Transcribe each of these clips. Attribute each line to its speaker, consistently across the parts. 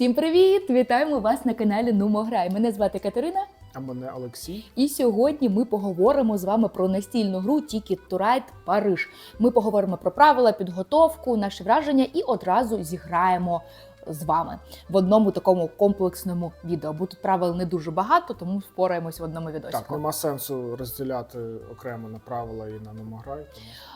Speaker 1: Всім привіт! Вітаємо вас на каналі Нумограй. Мене звати Катерина,
Speaker 2: А мене Олексій.
Speaker 1: і сьогодні ми поговоримо з вами про настільну гру Ticket to Ride Париж. Ми поговоримо про правила, підготовку, наші враження і одразу зіграємо з вами в одному такому комплексному відео. Бо тут правил не дуже багато, тому впораємось в одному відосі.
Speaker 2: Так, нема сенсу розділяти окремо на правила і на номограй.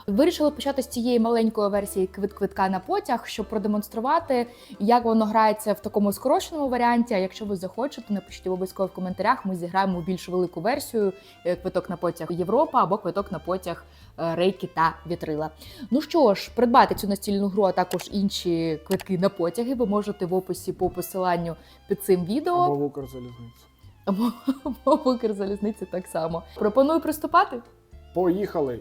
Speaker 2: Тому
Speaker 1: Вирішили почати з цієї маленької версії квит-квитка на потяг, щоб продемонструвати, як воно грається в такому скороченому варіанті. А якщо ви захочете, напишіть обов'язково в коментарях. Ми зіграємо більш велику версію е, квиток на потяг Європа або квиток на потяг е, Рейки та Вітрила. Ну що ж, придбати цю настільну гру, а також інші квитки на потяги. Ви можете в описі по посиланню під цим відео
Speaker 2: або в Укрзалізницю.
Speaker 1: або, або в Укрзалізниці так само. Пропоную приступати.
Speaker 2: Поїхали!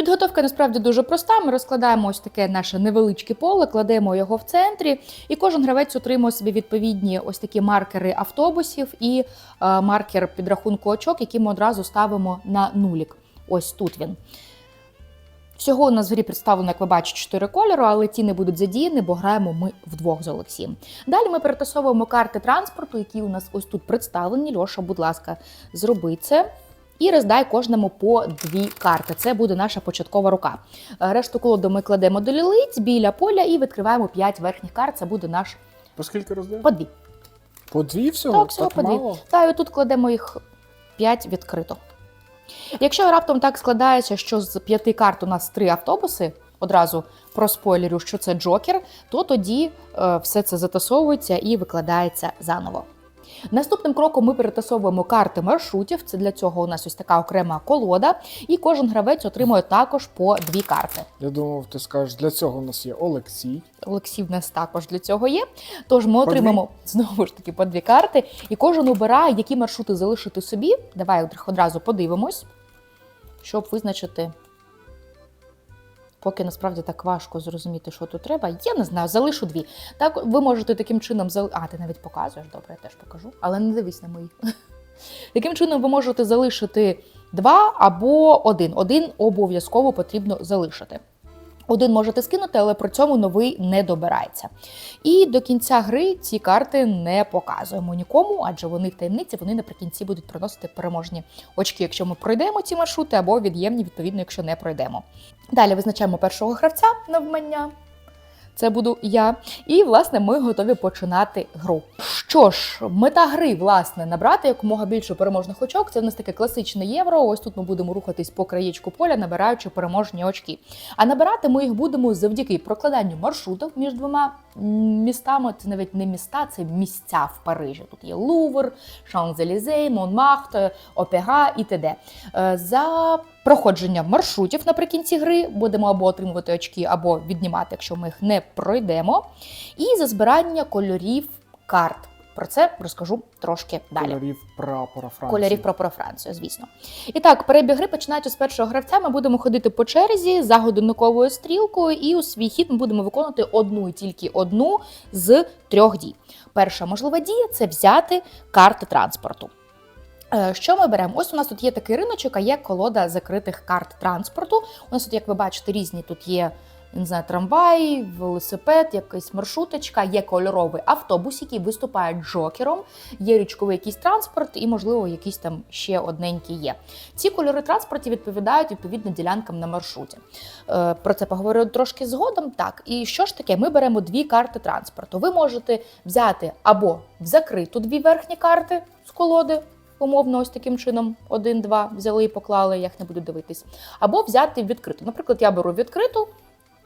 Speaker 1: Підготовка насправді дуже проста. Ми розкладаємо ось таке наше невеличке поле, кладемо його в центрі, і кожен гравець отримує собі відповідні ось такі маркери автобусів і е, маркер підрахунку очок, які ми одразу ставимо на нулік. Ось тут він. Всього у нас в грі представлено, як ви бачите, 4 кольори, але ті не будуть задіяні, бо граємо ми вдвох з Олексієм. Далі ми перетасовуємо карти транспорту, які у нас ось тут представлені. Льоша, будь ласка, зроби це. І роздай кожному по дві карти. Це буде наша початкова рука. Е, Решту колоду ми кладемо до лілиць біля поля і відкриваємо 5 верхніх карт. Це буде наш
Speaker 2: По скільки роздаємо?
Speaker 1: по дві.
Speaker 2: По дві всього?
Speaker 1: Так, всього
Speaker 2: так
Speaker 1: по дві. Та і тут кладемо їх 5 відкрито. Якщо раптом так складається, що з п'яти карт у нас три автобуси, одразу проспойлерю, що це Джокер, то тоді е, все це затасовується і викладається заново. Наступним кроком ми перетасовуємо карти маршрутів. Це для цього у нас ось така окрема колода, і кожен гравець отримує також по дві карти.
Speaker 2: Я думав, ти скажеш, для цього у нас є Олексій.
Speaker 1: Олексій в нас також для цього є. Тож ми отримаємо знову ж таки по дві карти, і кожен обирає, які маршрути залишити собі. Давай одразу подивимось, щоб визначити. Поки насправді так важко зрозуміти, що тут треба. Я не знаю, залишу дві. Так, ви можете таким чином зали... А, ти навіть показуєш, добре, я теж покажу. Але не дивись на мої. Таким чином, ви можете залишити два або один. Один обов'язково потрібно залишити. Один можете скинути, але при цьому новий не добирається. І до кінця гри ці карти не показуємо нікому, адже вони в таємниці, вони наприкінці будуть приносити переможні очки, якщо ми пройдемо ці маршрути, або від'ємні, відповідно, якщо не пройдемо. Далі визначаємо першого гравця навмання. Це буду я. І, власне, ми готові починати гру. Що ж, мета гри, власне, набрати якомога більше переможних очок. Це в нас таке класичне євро. Ось тут ми будемо рухатись по краєчку поля, набираючи переможні очки. А набирати ми їх будемо завдяки прокладанню маршрутів між двома містами. Це навіть не міста, це місця в Парижі. Тут є Лувр, Шанзелізей, Монмахт, Опера і т.д. Е, За проходження маршрутів наприкінці гри будемо або отримувати очки, або віднімати, якщо ми їх не пройдемо. І за збирання кольорів карт. Про це розкажу трошки далі.
Speaker 2: Кольорів прапора Франції.
Speaker 1: Кольорів прапора Франції, звісно. І так, перебіг гри починаючи з першого гравця. Ми будемо ходити по черзі за годинниковою стрілкою, і у свій хід ми будемо виконувати одну і тільки одну з трьох дій. Перша можлива дія це взяти карти транспорту. Е, Що ми беремо? Ось у нас тут є такий риночок, а є колода закритих карт транспорту. У нас тут, як ви бачите, різні тут є. Не знаю, трамвай, велосипед, якась маршруточка, є кольоровий автобус, який виступає джокером, є річковий якийсь транспорт, і, можливо, якийсь там ще одненький є. Ці кольори транспортів відповідають відповідно ділянкам на маршруті. Е, Про це поговорю трошки згодом. Так, і що ж таке? Ми беремо дві карти транспорту. Ви можете взяти або в закриту дві верхні карти з колоди. Умовно, ось таким чином, один-два взяли і поклали, я їх не буду дивитись. Або взяти відкриту. Наприклад, я беру відкриту,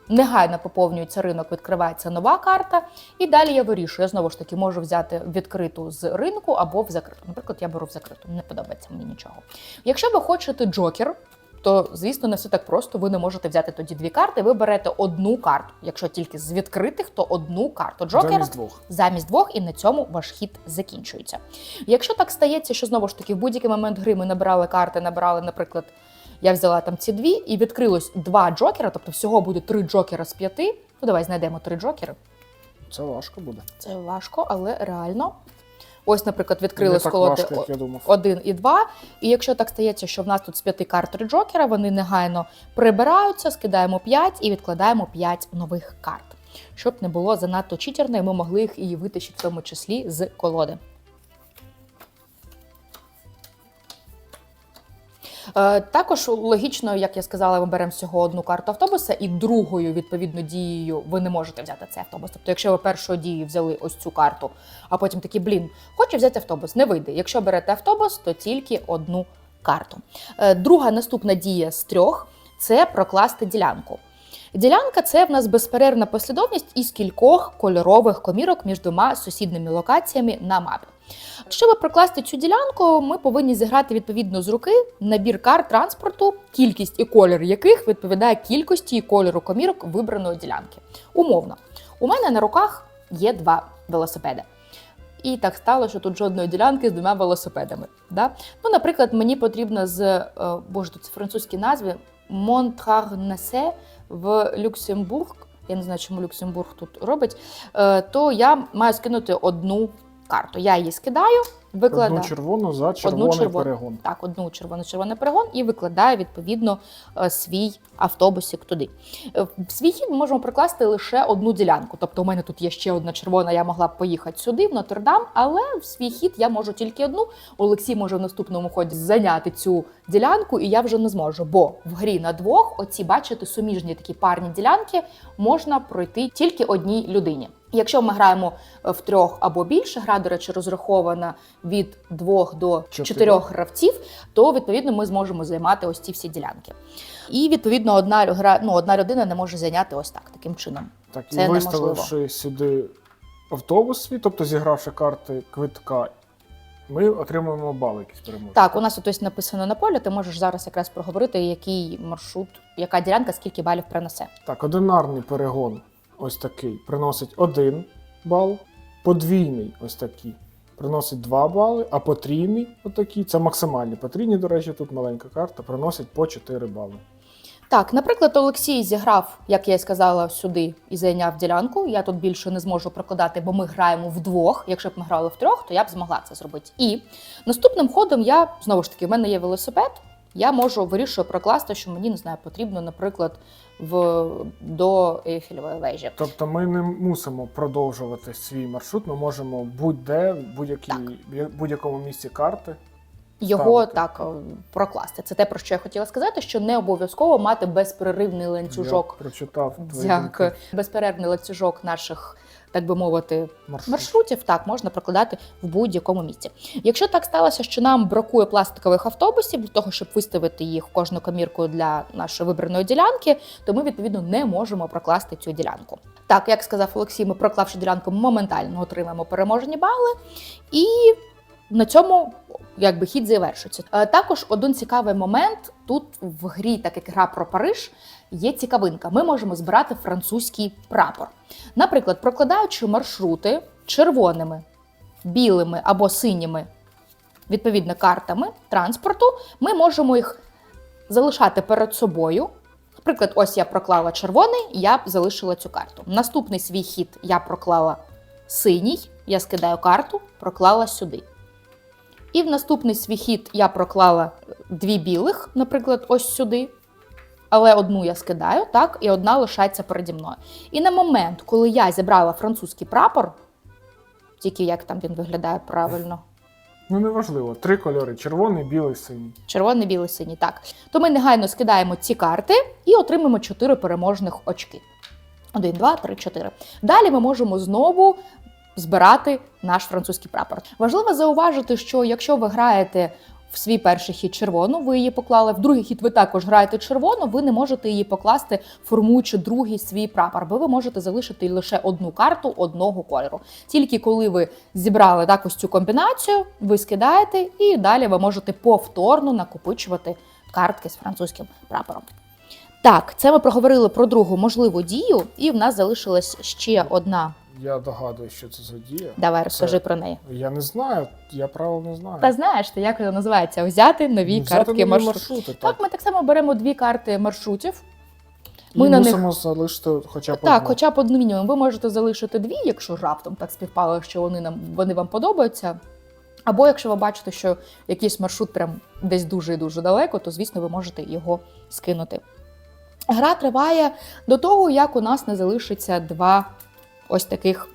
Speaker 1: негайно поповнюється ринок, відкривається нова карта, і далі я вирішую. Я знову ж таки можу взяти відкриту з ринку або в закриту. Наприклад, я беру в закриту, не подобається мені нічого. Якщо ви хочете джокер, то звісно не все так просто. Ви не можете взяти тоді дві карти. Ви берете одну карту. Якщо тільки з відкритих, то одну карту джокера
Speaker 2: Замість двох.
Speaker 1: замість двох, і на цьому ваш хід закінчується. Якщо так стається, що знову ж таки в будь-який момент гри ми набирали карти, набирали, наприклад, я взяла там ці дві, і відкрилось два джокера, тобто всього буде три джокера з п'яти. Ну давай знайдемо три джокери.
Speaker 2: Це важко буде.
Speaker 1: Це важко, але реально. Ось, наприклад, відкрили сколоти
Speaker 2: думав.
Speaker 1: один і два. І якщо так стається, що в нас тут з п'яти карт три джокера, вони негайно прибираються, скидаємо 5 і відкладаємо 5 нових карт. Щоб не було занадто читерно, і ми могли їх і витащити в тому числі з колоди. Також логічно, як я сказала, ми беремо всього одну карту автобуса, і другою відповідно дією ви не можете взяти цей автобус. Тобто, якщо ви першою дією взяли ось цю карту, а потім такі блін, хочу взяти автобус, не вийде. Якщо берете автобус, то тільки одну карту. Е, Друга наступна дія з трьох це прокласти ділянку. Ділянка це в нас безперервна послідовність із кількох кольорових комірок між двома сусідними локаціями на мапі. Щоб прокласти цю ділянку, ми повинні зіграти відповідно з руки набір карт транспорту, кількість і колір яких відповідає кількості і кольору комірок вибраної ділянки. Умовно, у мене на руках є два велосипеди. І так стало, що тут жодної ділянки з двома велосипедами. Да? Ну, наприклад, мені потрібно з е, боже, тут французькі назви Монтрарнесе в Люксембург. Я не знаю, чому Люксембург тут робить. Е, то я маю скинути одну карту. Я її скидаю, викладаю.
Speaker 2: Одну червону за червоний
Speaker 1: червону.
Speaker 2: перегон.
Speaker 1: Так, одну червоно-червоний перегон і викладаю відповідно е, свій автобусик туди. Е, В свій хід ми можемо прикласти лише одну ділянку. Тобто, у мене тут є ще одна червона, я могла б поїхати сюди, в Нотр-Дам, але в свій хід я можу тільки одну. Олексій може в наступному ході зайняти цю ділянку, і я вже не зможу. Бо в грі на двох, оці, бачите, суміжні такі парні ділянки можна пройти тільки одній людині. Якщо ми граємо е, в трьох або більше, гра, до речі, розрахована від двох до
Speaker 2: Чотирьох.
Speaker 1: чотирьох гравців, то відповідно ми зможемо займати ось ці всі ділянки. І відповідно одна гра, ну, одна людина не може зайняти ось так, таким чином.
Speaker 2: Так, і
Speaker 1: Це
Speaker 2: виставивши сюди автобус свій, тобто зігравши карти квитка, ми отримуємо бали якісь переможні.
Speaker 1: Так, у нас тут ось написано на полі. Ти можеш зараз якраз проговорити, який маршрут, яка ділянка, скільки балів принесе.
Speaker 2: Так, одинарний перегон ось такий приносить один бал, подвійний ось такий приносить 2 бали, а потрійний отакий, це максимальний. Потрійний, до речі, тут маленька карта, приносить по 4 бали.
Speaker 1: Так, наприклад, Олексій зіграв, як я й сказала, сюди і зайняв ділянку. Я тут більше не зможу прокладати, бо ми граємо вдвох. Якщо б ми грали втрьох, то я б змогла це зробити. І наступним ходом я знову ж таки, в мене є велосипед. Я можу вирішую прокласти, що мені не знаю, потрібно, наприклад, в до Ейфелевої вежі.
Speaker 2: Тобто ми не мусимо продовжувати свій маршрут, ми можемо будь-де, в будь-якій- будь-якому місці карти.
Speaker 1: Його
Speaker 2: Ставити.
Speaker 1: так е, прокласти. Це те, про що я хотіла сказати, що не обов'язково мати безперервний ланцюжок.
Speaker 2: Я прочитав твої
Speaker 1: Дякую. Безперервний ланцюжок наших, так би мовити,
Speaker 2: Маршрут.
Speaker 1: маршрутів так можна прокладати в будь-якому місці. Якщо так сталося, що нам бракує пластикових автобусів для того, щоб виставити їх в кожну комірку для нашої вибраної ділянки, то ми відповідно не можемо прокласти цю ділянку. Так, як сказав Олексій, ми проклавши ділянку, моментально отримаємо переможні бали, і на цьому якби хід завершується. Е, Також один цікавий момент тут в грі, так як гра про Париж, є цікавинка. Ми можемо збирати французький прапор. Наприклад, прокладаючи маршрути червоними, білими або синіми відповідно картами транспорту, ми можемо їх залишати перед собою. Наприклад, ось я проклала червоний, я залишила цю карту. Наступний свій хід я проклала синій, я скидаю карту, проклала сюди. І в наступний свій хід я проклала дві білих, наприклад, ось сюди. Але одну я скидаю, так, і одна лишається переді мною. І на момент, коли я зібрала французький прапор, тільки як там він виглядає правильно,
Speaker 2: Ну неважливо. Три кольори: червоний, білий, синій.
Speaker 1: червоний, білий, синій, так, то ми негайно скидаємо ці карти і отримаємо 4 переможних очки. 1, 2, 3, 4. Далі ми можемо знову збирати наш французький прапор. Важливо зауважити, що якщо ви граєте в свій перший хід червону, ви її поклали, в другий хід ви також граєте червону, ви не можете її покласти, формуючи другий свій прапор, бо ви можете залишити лише одну карту одного кольору. Тільки коли ви зібрали так ось цю комбінацію, ви скидаєте, і далі ви можете повторно накопичувати картки з французьким прапором. Так, це ми проговорили про другу можливу дію, і в нас залишилась ще одна.
Speaker 2: Я догадую, що це за дія.
Speaker 1: Давай розкажи про неї.
Speaker 2: Я не знаю, я правил не знаю.
Speaker 1: Та знаєш ти, як вона називається? Взяти нові
Speaker 2: Взяти
Speaker 1: картки
Speaker 2: нові
Speaker 1: маршруту.
Speaker 2: маршрути. Так,
Speaker 1: Так, ми так само беремо дві карти маршрутів.
Speaker 2: І
Speaker 1: ми на них-
Speaker 2: мусимо залишити хоча б
Speaker 1: Так,
Speaker 2: одну.
Speaker 1: хоча б одну мінімум. Ви можете залишити дві, якщо раптом так співпало, що вони нам вони вам подобаються. Або якщо ви бачите, що якийсь маршрут прям десь дуже і дуже далеко, то звісно ви можете його скинути. Гра триває до того, як у нас не залишиться два ось таких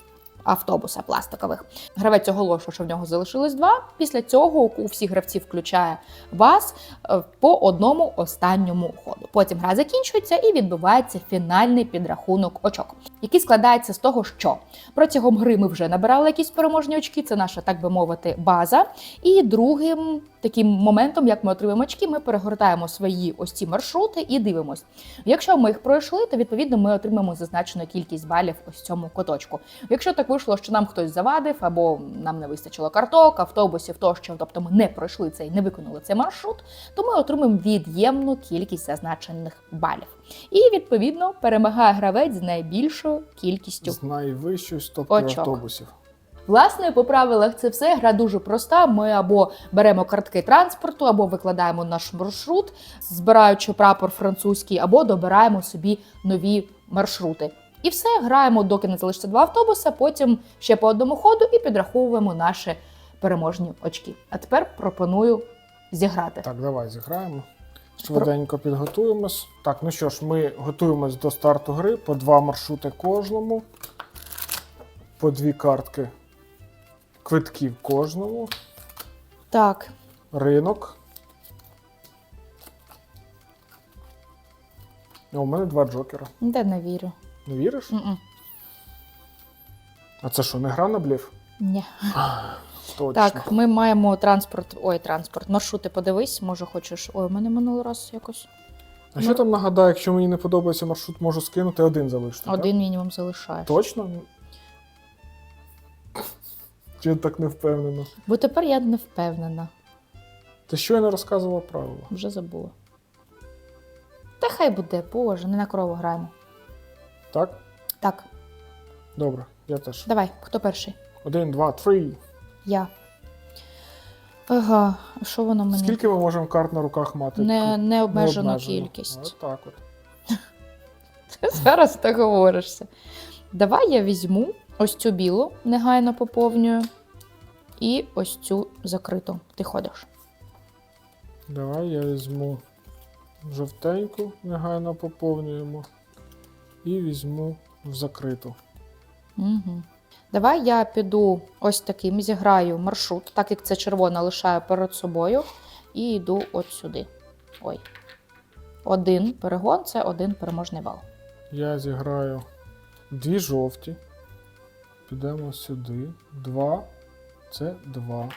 Speaker 1: автобуса пластикових. Гравець оголошує, що в нього залишилось два. Після цього у всіх гравців включає вас е, по одному останньому ходу. Потім гра закінчується і відбувається фінальний підрахунок очок, який складається з того, що протягом гри ми вже набирали якісь переможні очки. Це наша, так би мовити, база. І другим таким моментом, як ми отримаємо очки, ми перегортаємо свої ось ці маршрути і дивимось. Якщо ми їх пройшли, то відповідно ми отримаємо зазначену кількість балів ось цьому куточку. Якщо так вийшло, що нам хтось завадив, або нам не вистачило карток, автобусів тощо, тобто ми не пройшли цей, не виконали цей маршрут, то ми отримаємо від'ємну кількість зазначених балів. І відповідно перемагає гравець з найбільшою кількістю
Speaker 2: З найвищою стопкою
Speaker 1: Очок.
Speaker 2: автобусів.
Speaker 1: Власне, по правилах це все гра дуже проста. Ми або беремо картки транспорту, або викладаємо наш маршрут, збираючи прапор французький, або добираємо собі нові маршрути. І все, граємо, доки не залишиться два автобуса, потім ще по одному ходу і підраховуємо наші переможні очки. А тепер пропоную зіграти.
Speaker 2: Так, давай зіграємо. Швиденько підготуємось. Так, ну що ж, ми готуємось до старту гри по два маршрути кожному, по дві картки квитків кожному,
Speaker 1: Так,
Speaker 2: ринок. О, у мене два джокера.
Speaker 1: де не вірю.
Speaker 2: Не віриш?
Speaker 1: М-м.
Speaker 2: А це що, не гра на бліф?
Speaker 1: Ні.
Speaker 2: Точно.
Speaker 1: Так, ми маємо транспорт. Ой, транспорт. Маршрути подивись, може хочеш. Ой, у мене минулий раз якось.
Speaker 2: А що там нагадаю, якщо мені не подобається маршрут, можу скинути один залишити. так?
Speaker 1: Один мінімум залишаєш.
Speaker 2: Точно? Чи я так не впевнено?
Speaker 1: Бо тепер я не впевнена,
Speaker 2: Ти що я не розказував правила?
Speaker 1: вже забула. Та хай буде, боже, не на корову граємо.
Speaker 2: Так?
Speaker 1: Так,
Speaker 2: Добре, я теж.
Speaker 1: давай, хто перший?
Speaker 2: Один, два, три.
Speaker 1: Я. Ага, що воно мені?
Speaker 2: Скільки ми можемо карт на руках мати?
Speaker 1: Не, необмежену
Speaker 2: Необмежено.
Speaker 1: кількість.
Speaker 2: От так от.
Speaker 1: Ти зараз ти говоришся. Давай я візьму ось цю білу, негайно поповнюю, і ось цю закриту. Ти ходиш.
Speaker 2: Давай я візьму жовтеньку, негайно поповнюємо. І візьму в закриту.
Speaker 1: Угу. Давай я піду ось таким, зіграю маршрут, так як це червона лишаю перед собою, і йду от сюди. Ой. Один перегон це один переможний бал.
Speaker 2: Я зіграю дві жовті. Підемо сюди. Два. Це два.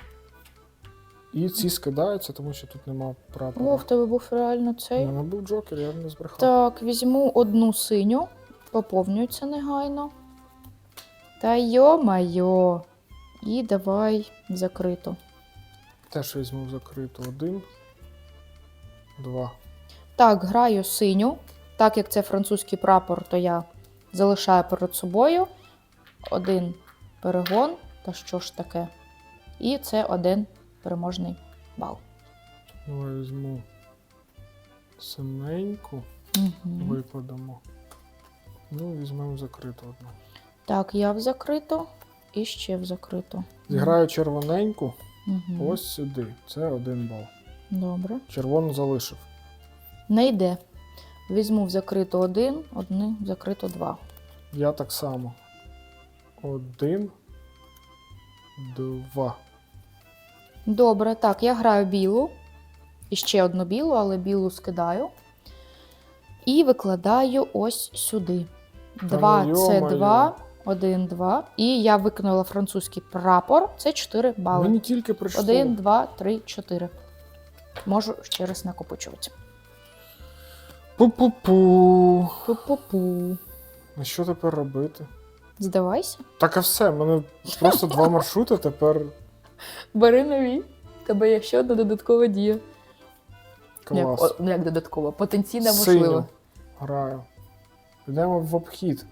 Speaker 2: І ці скидаються, тому що тут нема прапора.
Speaker 1: О, в тебе був реально
Speaker 2: У
Speaker 1: цей.
Speaker 2: мене був джокер, я не збрехав.
Speaker 1: Так, візьму одну синю, поповнюється негайно. Та йо-майо. І давай закрито.
Speaker 2: Теж візьму в закриту один. Два.
Speaker 1: Так, граю синю. Так як це французький прапор, то я залишаю перед собою один перегон. Та що ж таке? І це один переможний бал.
Speaker 2: Давай візьму синеньку,
Speaker 1: Угу.
Speaker 2: викладемо. Ну, візьмемо закриту одну.
Speaker 1: Так, я в закрито і ще в закрито.
Speaker 2: Зіграю червоненьку
Speaker 1: Угу.
Speaker 2: ось сюди. Це один бал.
Speaker 1: Добре.
Speaker 2: Червону залишив.
Speaker 1: Не йде. Візьму в закрито один, один в закрито два.
Speaker 2: Я так само. Один. Два.
Speaker 1: Добре, так, я граю білу. І ще одну білу, але білу скидаю. І викладаю ось сюди. Два
Speaker 2: ну,
Speaker 1: це
Speaker 2: йо-моє.
Speaker 1: два, один, два. І я виконала французький прапор. Це 4 бали.
Speaker 2: Мені тільки прийшло.
Speaker 1: Один, два, три, чотири. Можу ще раз накопичувати.
Speaker 2: Пу-пу-пу.
Speaker 1: Пу-пу-пу.
Speaker 2: А що тепер робити?
Speaker 1: Здавайся.
Speaker 2: Так а все, в мене просто два маршрути тепер
Speaker 1: Бери нові. Тебе є ще одна додаткова дія. Як,
Speaker 2: клас.
Speaker 1: о, ну, як додаткова, потенційна
Speaker 2: Синю
Speaker 1: можлива.
Speaker 2: Граю. Йдемо в обхід.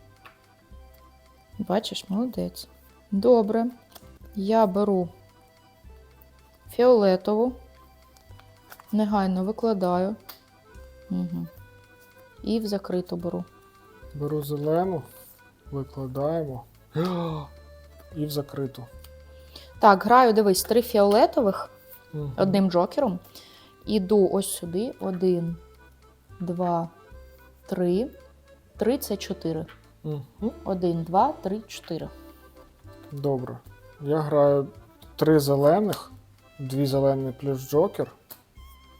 Speaker 1: Бачиш, молодець. Добре. Я беру фіолетову, негайно викладаю. Угу. І в закриту беру.
Speaker 2: Беру зелену, викладаємо. І в закриту.
Speaker 1: Так, граю, дивись, три фіолетових
Speaker 2: Мгм.
Speaker 1: одним джокером. Іду ось сюди. Один, два, три. Три це чотири.
Speaker 2: Мгм.
Speaker 1: Один, два, три, чотири.
Speaker 2: Добре. Я граю три зелених, дві зелені плюс Джокер.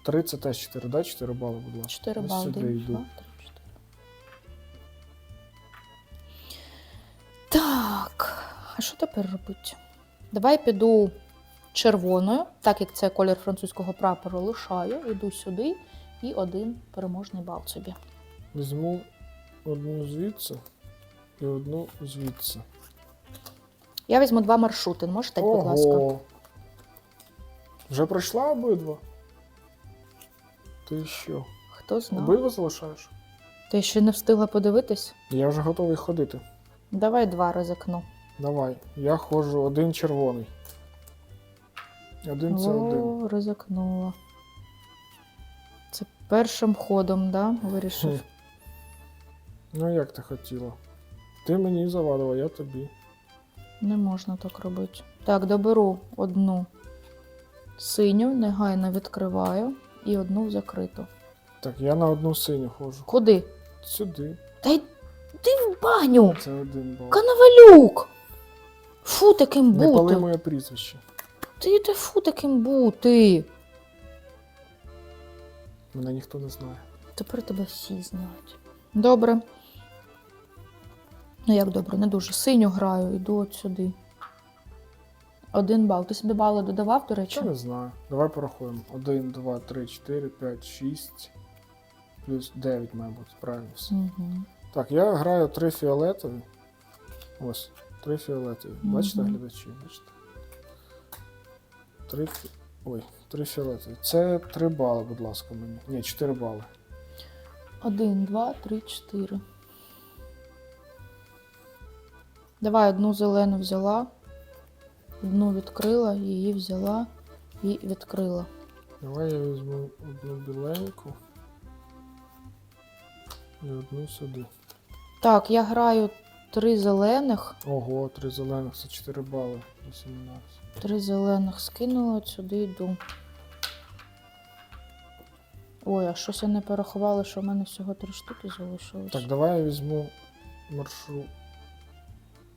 Speaker 2: Три це теж 4, да? 4 бали, будь ласка.
Speaker 1: Чотири бали.
Speaker 2: сюди
Speaker 1: Один,
Speaker 2: йду.
Speaker 1: два, три, чотири. Так, а що тепер робити? Давай піду червоною, так як це колір французького прапору, лишаю, іду сюди і один переможний бал собі.
Speaker 2: Візьму одну звідси і одну звідси.
Speaker 1: Я візьму два маршрути. Можеш дати, будь ласка.
Speaker 2: Вже пройшла обидва? Ти що?
Speaker 1: Хто знає?
Speaker 2: Обидва залишаєш?
Speaker 1: Ти ще не встигла подивитись?
Speaker 2: Я вже готовий ходити.
Speaker 1: Давай два ризикну.
Speaker 2: Давай. Я ходжу один червоний. Один це один.
Speaker 1: О, ризикнула. Це першим ходом, да? Вирішив.
Speaker 2: Хм. Ну як ти хотіла? Ти мені завадила, я тобі.
Speaker 1: Не можна так робити. Так, доберу одну синю, негайно відкриваю і одну закриту.
Speaker 2: Так, я на одну синю ходжу.
Speaker 1: Куди?
Speaker 2: Сюди.
Speaker 1: Та й ти в баню!
Speaker 2: Це один бал.
Speaker 1: Канавалюк! Фу таким
Speaker 2: Не пали моє прізвище.
Speaker 1: Ти ти фу таким бути.
Speaker 2: Мене ніхто не знає.
Speaker 1: Тепер тебе всі знають. Добре. Ну як добре, не дуже. Синю граю, йду от сюди. Один бал. Ти собі бали додавав, до речі?
Speaker 2: Я не знаю. Давай порахуємо. 1, 2, 3, 4, 5, 6. Плюс 9, має бути, правильно все.
Speaker 1: Угу.
Speaker 2: Так, я граю три фіолетові. Ось, три фіолетові. Бачите, глядачі? Бачите? Три. Ой, три фіолетові. Це 3 бали, будь ласка, мені. Ні, 4 бали.
Speaker 1: Один, два, три, чотири. Давай одну зелену взяла, одну відкрила, її взяла і відкрила.
Speaker 2: Давай я візьму одну біленьку. І одну сюди.
Speaker 1: Так, я граю три зелених,
Speaker 2: Ого, три зелених, це 4 бали. 18.
Speaker 1: три зелених скинула, от сюди йду. Ой, а щось я не порахувала, що в мене всього три штуки залишилось.
Speaker 2: Так, давай я візьму маршрут.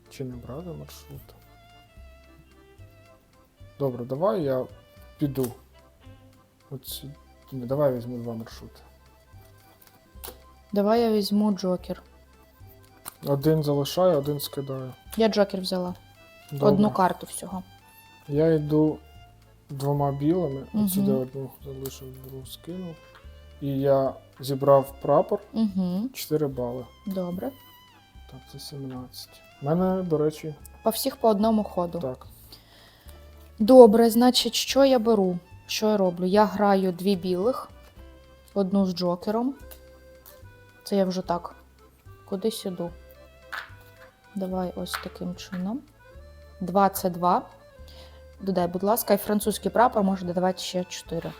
Speaker 2: Чи не брати маршрут? Добре, давай я піду. Ні, давай я візьму два маршрути.
Speaker 1: Давай я візьму джокер.
Speaker 2: Один залишаю, один скидаю.
Speaker 1: Я джокер взяла.
Speaker 2: Добре.
Speaker 1: Одну карту всього.
Speaker 2: Я йду двома білими,
Speaker 1: Мгм.
Speaker 2: от сюди одну залишив, другу скинув. І я зібрав прапор
Speaker 1: Угу,
Speaker 2: 4 бали.
Speaker 1: добре.
Speaker 2: Так, це 17. У мене, до речі,
Speaker 1: По всіх по одному ходу.
Speaker 2: так.
Speaker 1: Добре, значить, що я беру? Що я роблю? Я граю дві білих, одну з джокером. Це я вже так. Кудись іду. Давай ось таким чином. Два це два. Додай, будь ласка, і французький прапор може додавати ще 4.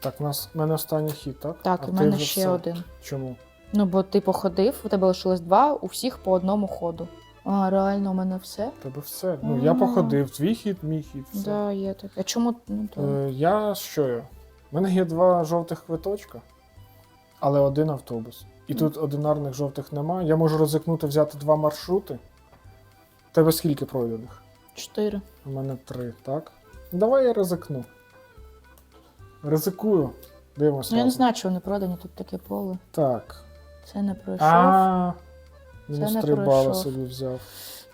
Speaker 2: Так, у нас в мене останній хід, так?
Speaker 1: Так,
Speaker 2: А
Speaker 1: у мене ще
Speaker 2: все.
Speaker 1: один.
Speaker 2: Чому?
Speaker 1: Ну, бо ти походив, у тебе лишилось два, у всіх по одному ходу. А, реально, у мене все?
Speaker 2: У Тебе все. Ну, я походив, твій хід, мій хід, все.
Speaker 1: Да, є таке. А чому? Ну, то...
Speaker 2: Е, я що я? У мене є два жовтих квиточка, але один автобус. І тут одинарних жовтих немає. Я можу ризикнути взяти два маршрути. Тебе скільки пройдених?
Speaker 1: Чотири.
Speaker 2: У мене три, так? Давай я ризикну. Ризикую. Дивимося.
Speaker 1: Ну, я не знаю, чи вони продані, тут таке поле.
Speaker 2: Так.
Speaker 1: Це не пройшов.
Speaker 2: А, мінус три бали собі взяв.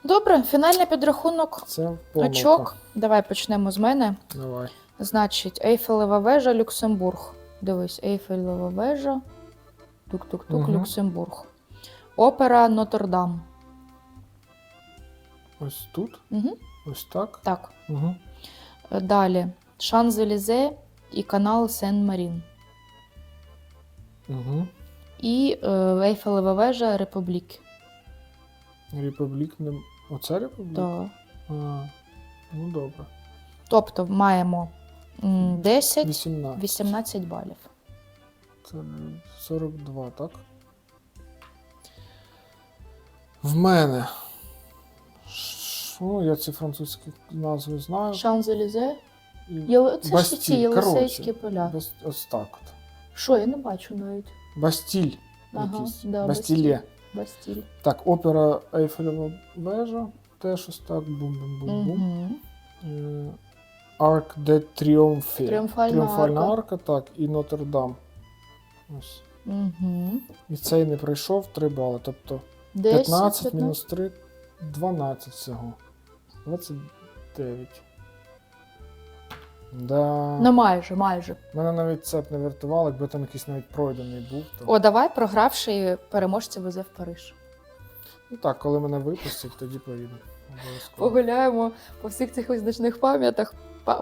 Speaker 1: Добре, фінальний підрахунок.
Speaker 2: Це помилка.
Speaker 1: Очок. Давай почнемо з мене.
Speaker 2: Давай.
Speaker 1: Значить, Ейфелева вежа, Люксембург. Дивись, Ейфелева вежа. Тук-тук-тук,
Speaker 2: Мгм.
Speaker 1: Люксембург. Опера Нотр-Дам.
Speaker 2: Ось тут.
Speaker 1: Угу.
Speaker 2: Ось так.
Speaker 1: Так.
Speaker 2: Угу.
Speaker 1: Е, Далі. Шанзелізе і канал Сен-Марін.
Speaker 2: Угу.
Speaker 1: І е, Ейфелева вежа Републік.
Speaker 2: Републік не. Оце републік?
Speaker 1: Так.
Speaker 2: А, ну добре.
Speaker 1: Тобто маємо м, 10,
Speaker 2: 18.
Speaker 1: 18 балів.
Speaker 2: Це 42, так? В мене. Ну, я ці французькі назви знаю.
Speaker 1: Шанзелізе. Єл... Це ж ці єлисейські поля.
Speaker 2: Бас- Ось так от.
Speaker 1: Що, я не бачу навіть.
Speaker 2: Бастіль.
Speaker 1: Ага,
Speaker 2: якийсь.
Speaker 1: да,
Speaker 2: Бастілє.
Speaker 1: Бастіль.
Speaker 2: Так, опера Ейфелева вежа. Теж ось так. Бум-бум-бум-бум.
Speaker 1: Угу.
Speaker 2: Арк де Тріумфі.
Speaker 1: Тріумфальна
Speaker 2: Тріумфальна
Speaker 1: арка.
Speaker 2: арка, так, і Нотр-Дам. Ось.
Speaker 1: Угу.
Speaker 2: І цей не пройшов 3 бали. Тобто
Speaker 1: 10,
Speaker 2: 15 мінус 3 12 всього. 29. Да.
Speaker 1: Ну майже, майже.
Speaker 2: Мене навіть цеп не вартував, якби там якийсь навіть пройдений був. То...
Speaker 1: О, давай, програвши, переможця везе в Париж.
Speaker 2: Ну так, коли мене випустять, тоді поїду.
Speaker 1: Погуляємо по всіх цих визначних пам'ятах.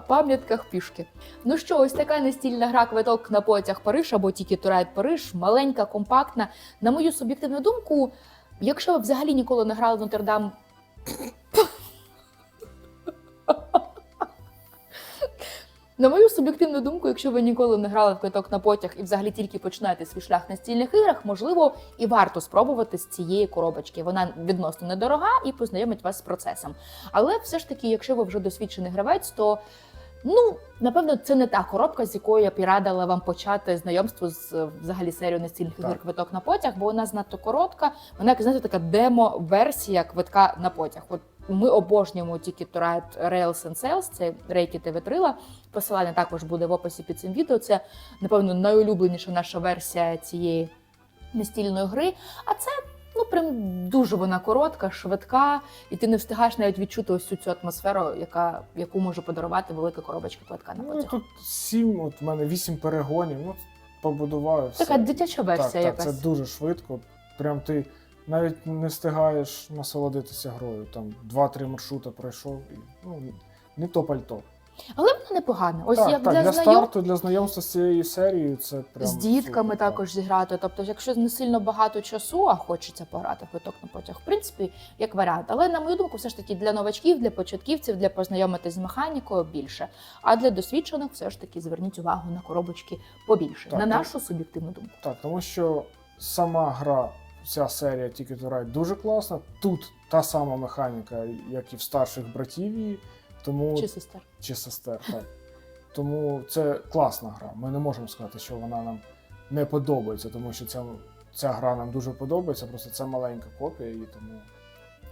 Speaker 1: Пам'ятках пішки. Ну що, ось така настільна гра квиток на потяг Париж або тільки Турайт Париж, маленька, компактна. На мою суб'єктивну думку, якщо ви взагалі ніколи не грали в Нотр-Дам. На мою суб'єктивну думку, якщо ви ніколи не грали в квиток на потяг і взагалі тільки починаєте свій шлях на стільних іграх, можливо, і варто спробувати з цієї коробочки. Вона відносно недорога і познайомить вас з процесом. Але все ж таки, якщо ви вже досвідчений гравець, то ну напевно це не та коробка, з якою я б і радила вам почати знайомство з взагалі серією настільних ігор квиток на потяг, бо вона занадто коротка. Вона як знаєте, така демо-версія квитка на потяг. От ми обожнюємо тільки Турайт Rails and Sales, це рейки ТВ Трила. Посилання також буде в описі під цим відео. Це, напевно, найулюбленіша наша версія цієї настільної гри. А це ну прям дуже вона коротка, швидка, і ти не встигаєш навіть відчути ось цю цю атмосферу, яка, яку може подарувати велика коробочка квитка на
Speaker 2: Ну, тут 7, от в мене 8 перегонів, ну, побудував і все.
Speaker 1: Така дитяча версія
Speaker 2: так,
Speaker 1: якась.
Speaker 2: так, це дуже швидко. Прям ти навіть не встигаєш насолодитися грою. Там 2-3 маршрути пройшов і ну, не то пальто.
Speaker 1: Але вона непогана. Ось
Speaker 2: так,
Speaker 1: як
Speaker 2: так,
Speaker 1: для,
Speaker 2: для
Speaker 1: знайом...
Speaker 2: старту, для знайомства з цією серією, це прям
Speaker 1: з дітками
Speaker 2: супер,
Speaker 1: також зіграти. Тобто, якщо не сильно багато часу, а хочеться пограти в квиток на потяг, в принципі, як варіант. Але на мою думку, все ж таки для новачків, для початківців, для познайомитись з механікою більше. А для досвідчених, все ж таки, зверніть увагу на коробочки побільше.
Speaker 2: Так,
Speaker 1: на
Speaker 2: так.
Speaker 1: нашу суб'єктивну думку.
Speaker 2: Так, тому що сама гра, ця серія Ticket to Ride дуже класна. Тут та сама механіка, як і в старших братів її, тому
Speaker 1: Чи сестер?
Speaker 2: чи сестер. Так. Тому це класна гра. Ми не можемо сказати, що вона нам не подобається, тому що ця, ця гра нам дуже подобається. Просто це маленька копія, і тому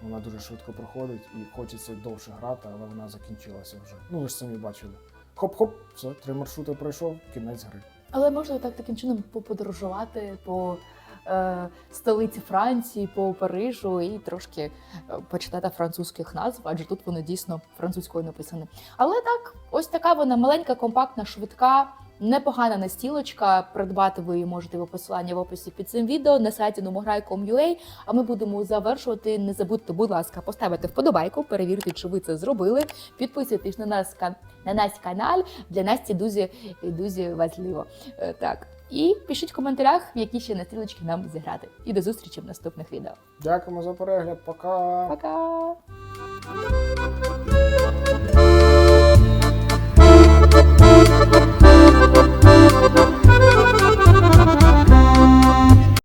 Speaker 2: вона дуже швидко проходить і хочеться довше грати, але вона закінчилася вже. Ну ви ж самі бачили. Хоп-хоп, все, три маршрути пройшов, кінець гри.
Speaker 1: Але можна так таким чином поподорожувати по столиці Франції, по Парижу і трошки е, почитати французьких назв, адже тут вони дійсно французькою написані. Але так, ось така вона маленька, компактна, швидка. Непогана настілочка. Придбати ви її можете по посиланні в описі під цим відео на сайті numograi.com.ua. А ми будемо завершувати. Не забудьте, будь ласка, поставити вподобайку, перевірити, чи ви це зробили. Підписуйтесь на нас на наш канал. Для нас це дуже дуже важливо. Е, Так. І пишіть в коментарях, в які ще настрілочки нам зіграти. І до зустрічі в наступних відео.
Speaker 2: Дякуємо за перегляд, пока!
Speaker 1: Пока!